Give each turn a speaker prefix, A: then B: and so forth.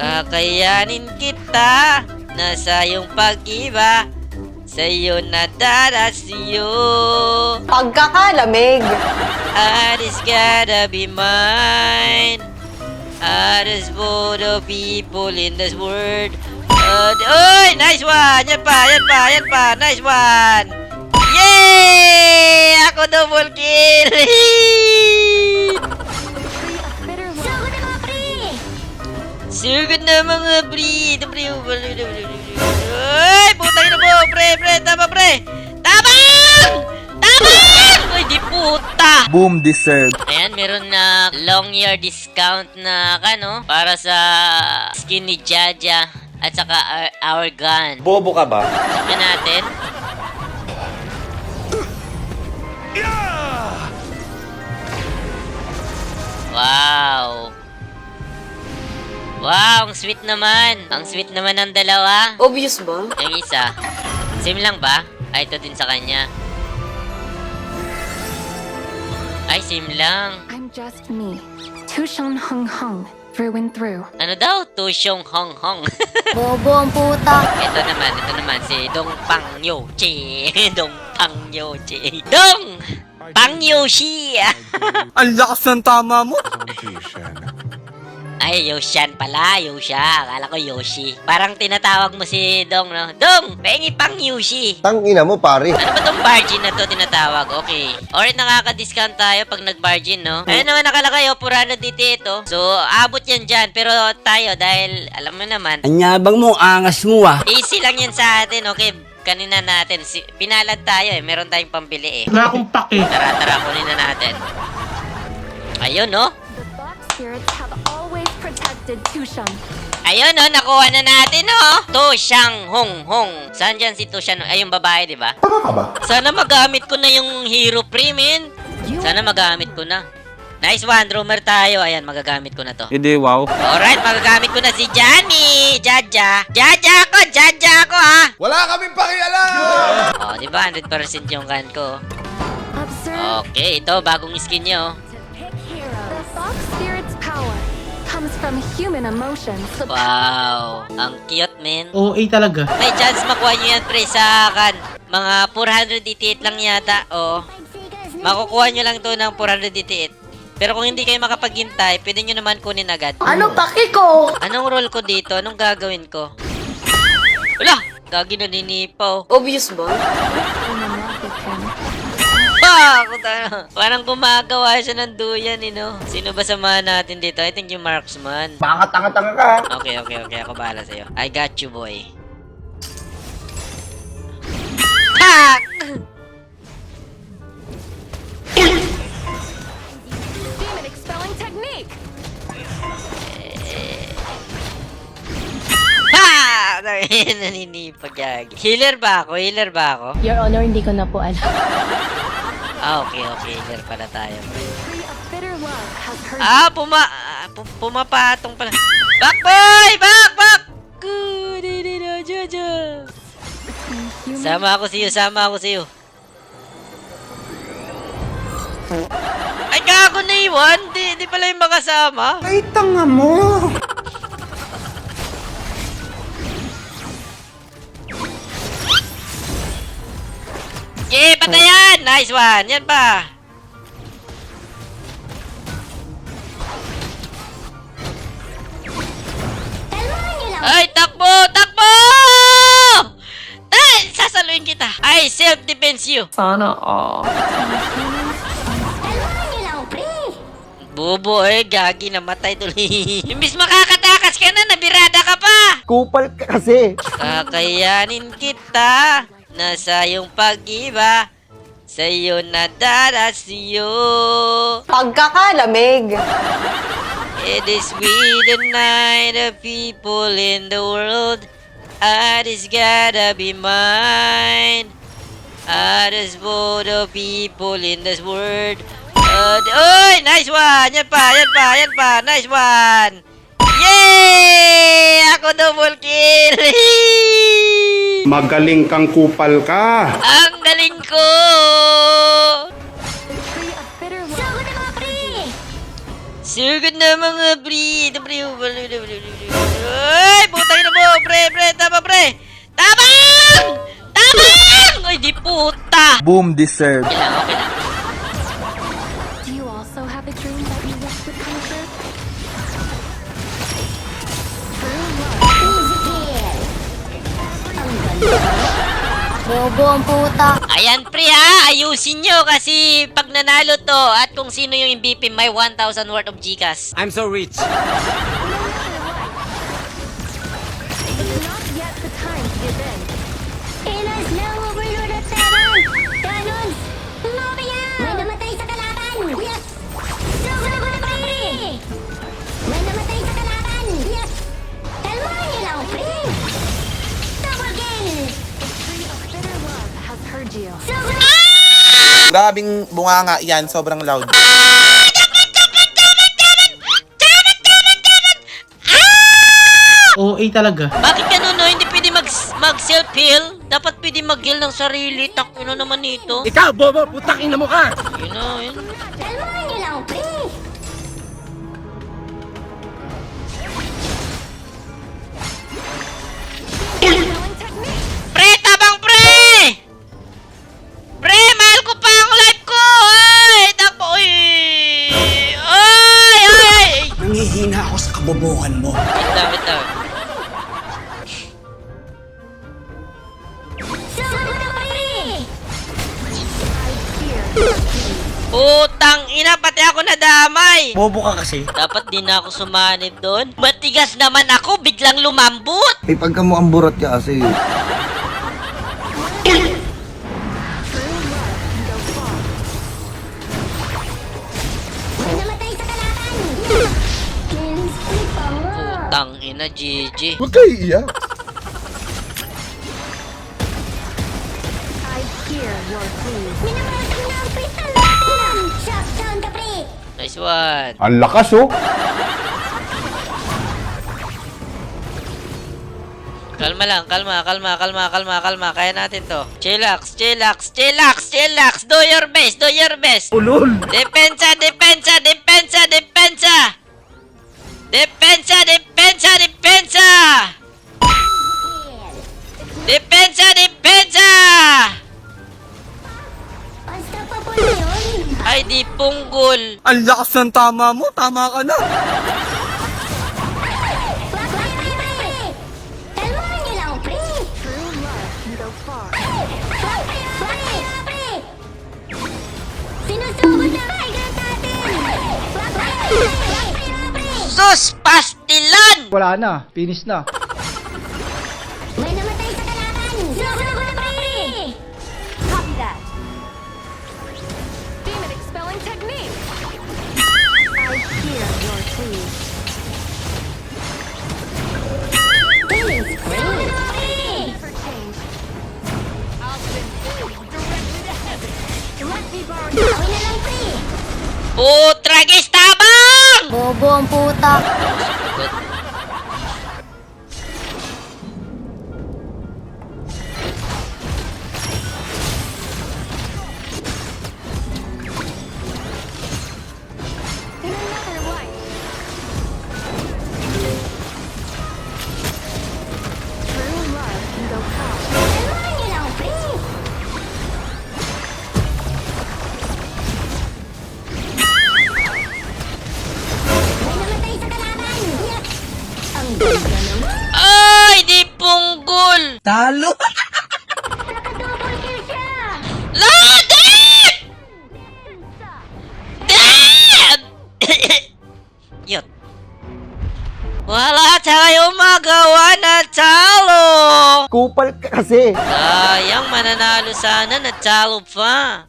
A: Kakayanin kita Nasa iyong pag-iba Sa iyo na darasiyo
B: Pagkakalamig.
A: Art is gotta be mine Art is for the people in this world Uh, Uy! Nice one! Yan pa! Yan pa! Yan pa! Nice one! Yay! Ako double kill! Sugod na mga pre! Pre! Uy! Putang ina mo! Pre! Pre! Tama pre! Tama! Tama! Uy! Di puta!
C: Boom deserved.
A: Ayan, meron na long year discount na kano para sa skin ni Jaja at saka our, our gun.
D: Bobo ka ba?
A: Tignan natin. Sweet naman. Ang sweet naman ng dalawa.
B: Obvious ba?
A: Yung isa. Same lang ba? Ay, ito din sa kanya. Ay, same lang.
E: I'm just me, Tushon Hung Hung, through and through.
A: Ano daw? Tusyong Hong Hong.
B: Bobo ang puta.
A: ito naman, ito naman si Dong Pang Yo Chi. Dong Pang Yo Chi. Dong! Pang Yo Shi!
C: Ang lakas ng tama mo.
A: Ay, Yoshan pala, Yosha. Akala ko Yoshi. Parang tinatawag mo si Dong, no? Dong! Pengi pang Yoshi!
F: Tangina mo, pare.
A: Ano ba tong bargain na to tinatawag? Okay. Alright, nakaka-discount tayo pag nag-bargain, no? Ayun naman nakalagay, oh, Purano dito ito. So, abot yan dyan. Pero tayo, dahil, alam mo naman,
G: Anyabang mo, angas mo ah.
A: easy lang yan sa atin, okay? Kanina natin, si, pinalad tayo eh. Meron tayong pambili eh.
H: Wala akong pake.
A: Tara, tara, kunin na natin. Ayun, no?
E: The Box spirits have protected Tushon.
A: Ayun, no? Nakuha na natin, no? To Shang Hong Hong. Saan dyan si To Shang? Ay, yung babae, di ba?
F: Tama ka ba?
A: Sana magamit ko na yung hero premium. Sana magamit ko na. Nice one, drummer tayo. Ayan, magagamit ko na to.
C: Hindi, wow.
A: Alright, magagamit ko na si Johnny. Jaja. Jaja ako, Jaja ako, ha?
F: Wala kaming pakialam!
A: Oh, di ba? 100% yung kan ko.
E: Observe
A: Okay, ito, bagong skin niyo.
E: to comes from human emotions.
A: Wow, ang cute, man.
H: OA talaga.
A: May chance makuha nyo yan, pre, sa kan. Mga 488 lang yata, oh. Makukuha nyo lang to ng 488. Pero kung hindi kayo makapaghintay, pwede nyo naman kunin agad.
B: Ano paki ko?
A: Anong role ko dito? Anong gagawin ko? Wala! Gagi na ninipaw.
B: Obvious ba?
A: Ah! Puta na. Parang gumagawa siya ng duyan, eh, no? Sino ba samahan natin dito? I think yung marksman.
F: Baka tanga-tanga ka.
A: Okay, okay, okay. Ako bahala sa'yo. I got you, boy. Pak!
E: demon expelling technique.
A: Ha! Naninipag yagi. Healer ba ako? Healer ba ako?
I: Your Honor, hindi ko na po alam.
A: Ah, okay, okay. Healer pala tayo. Ah, puma... ah, pu- pumapatong pala. Back, boy! Back, back! Good, Jojo. Sama ako sa iyo, sama ako sa iyo. Ay, gago na iwan. Di, di pala yung makasama.
C: Ay, tanga mo.
A: Yeah, patayan! Nice one! Yan pa! Ay, takbo! Takbo! Ay, sasaluin kita. Ay, self-defense you.
I: Sana all.
A: Bobo eh, gagi namatay tuloy. Imbis makakatakas ka na, nabirada ka pa.
F: Kupal ka kasi.
A: Kakayanin kita Nasa iyong pag-iba Sa iyo na darasiyo
B: Pagkakalamig.
A: It is we the night of people in the world Art is gotta be mine Art is for the people in this world Uh, Uy! Nice one! Yan pa! Yan pa! Yan pa! Nice one! Yay! Double kill!
D: Magaling kang kupal ka.
A: Ang galing ko! Sugod na mga pre. Pre. Ay, putang na mo. Pre, pre. Tama, pre. Tabang! Tabang! Ay, di puta.
C: Boom deserve.
B: Bobo ang puta.
A: Ayan pre ha, ayusin nyo kasi pag nanalo to at kung sino yung MVP may 1,000 worth of Gcash.
G: I'm so rich.
B: Sobra.
H: Grabing bunganga yan, sobrang loud.
J: OA talaga.
A: Bakit ganun no? Hindi pwede mag, mag self-heal? Dapat pwede mag-heal ng sarili. Takino naman ito.
G: Ikaw, bobo, putakin na mo ka!
A: Yun na, yun.
G: Kabobohan mo.
A: Wait lang, wait lang.
B: Na.
A: Putang ina, pati ako nadamay!
G: Bobo ka kasi.
A: Dapat din ako sumanib doon. Matigas naman ako, biglang lumambot!
F: Eh, pagka mo ang burot ka kasi.
A: Ina, GG.
F: Huwag kayo iiyak.
A: Nice one.
D: Ang lakas oh.
A: Kalma lang, kalma, kalma, kalma, kalma, kalma. Kaya natin to. Chillax, chillax, chillax, chillax. Do your best, do your best.
G: Ulol!
A: Depensa, depensa, depensa, depensa. Depensa, depensa, depensa. Depensa, depensa.
B: Unstoppable na yun.
A: Ay, di punggol.
C: Ang lakas ng tama mo. Tama ka na.
B: Pre, pre, pre. Kalmahan niyo lang, pre.
E: Far.
B: Pre, pre, na natin. Pre, pre, pre, pre.
A: Sus, pastilan.
J: Wala na. Finish na.
B: May namatay sa kalaban. Sinusugod na, pre. Copy that.
E: Demon expelling technique. I hear your pleas.
F: Kupal ka kasi.
A: Sayang, mananalo sana na talo pa.